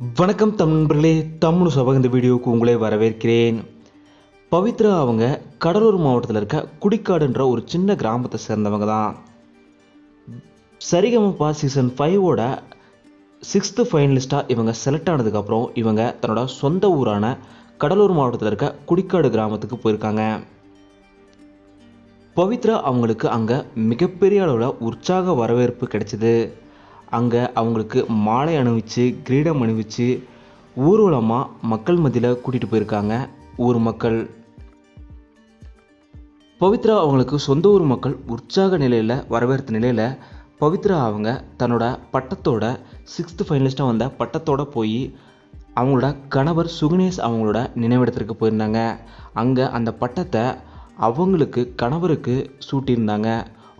வணக்கம் தமிழர்களே தமிழ் சபை இந்த வீடியோவுக்கு உங்களே வரவேற்கிறேன். பவித்ரா அவங்க கடலூர் மாவட்டத்தில் இருக்க குடிக்காடுன்ற ஒரு சின்ன கிராமத்தை சேர்ந்தவங்க தான். சரிகமப்பா சீசன் ஃபைவோட சிக்ஸ்த்து ஃபைனலிஸ்ட்டாக இவங்க செலக்ட் ஆனதுக்கப்புறம் இவங்க தன்னோட சொந்த ஊரான கடலூர் மாவட்டத்தில் இருக்க குடிக்காடு கிராமத்துக்கு போயிருக்காங்க. பவித்ரா அவங்களுக்கு அங்கே மிகப்பெரிய அளவில் உற்சாக வரவேற்பு கிடைச்சிது. அங்கே அவங்களுக்கு மாலை அணிவிச்சு கிரீடம் அணிவிச்சு ஊர்வலமாக மக்கள் மத்தியில் கூட்டிகிட்டு போயிருக்காங்க. ஊர் மக்கள். பவித்ரா அவங்களுக்கு சொந்த ஊர் மக்கள் உற்சாக நிலையில் வரவேற்ற நிலையில் பவித்ரா அவங்க தன்னோட பட்டத்தோட சிக்ஸ்த்து ஃபைனலிஸ்ட்டாக வந்த பட்டத்தோட போய் அவங்களோட கணவர் சுகுணேஷ் அவங்களோட நினைவிடத்திற்கு போயிருந்தாங்க. அங்கே அந்த பட்டத்தை அவங்களுக்கு கணவருக்கு சூட்டியிருந்தாங்க.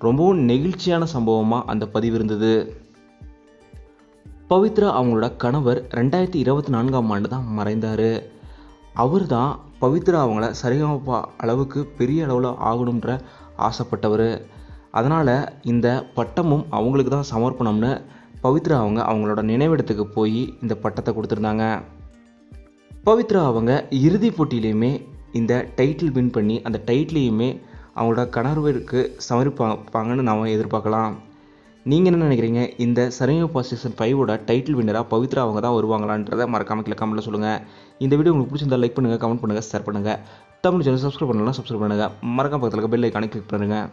ரொம்பவும் நெகிழ்ச்சியான சம்பவமாக அந்த பதிவு இருந்தது. பவித்ரா அவங்களோட கணவர் ரெண்டாயிரத்தி இருபத்தி நான்காம் ஆண்டு தான் மறைந்தார். அவர் தான் பவித்ரா அவங்கள சரிகமப்பா அளவுக்கு பெரிய அளவில் ஆகணுன்ற ஆசைப்பட்டவர். அதனால் இந்த பட்டமும் அவங்களுக்கு தான் சமர்ப்பணம்னு பவித்ரா அவங்க அவங்களோட நினைவிடத்துக்கு போய் இந்த பட்டத்தை கொடுத்துருந்தாங்க. பவித்ரா அவங்க இறுதிப் போட்டியிலையுமே இந்த டைட்டில் வின் பண்ணி அந்த டைட்டிலையுமே அவங்களோட கணவருக்கு சமர்ப்பாங்கன்னு நாம் எதிர்பார்க்கலாம். நீங்கள் என்ன நினைக்கிறீங்க? இந்த சரிகமப்பா சீசன் ஃபைவோட டைட்டில் வின்னராக பவித்ரா அவங்க தான் வருவாங்களான்றதை மறக்காமல் கீழே கமெண்ட்டில் சொல்லுங்கள் இந்த வீடியோ உங்களுக்கு பிடிச்சிருந்தா லைக் பண்ணுங்கள் கமெண்ட் பண்ணுங்கள் ஷேர் பண்ணுங்கள் தமிழ் சேனல் சப்ஸ்கிரைப் பண்ணலாம் சப்ஸ்கிரைப் பண்ணுங்கள் மறக்காம பக்கத்தில் பெல் ஐக்கானை கிளிக் பண்ணுங்கள்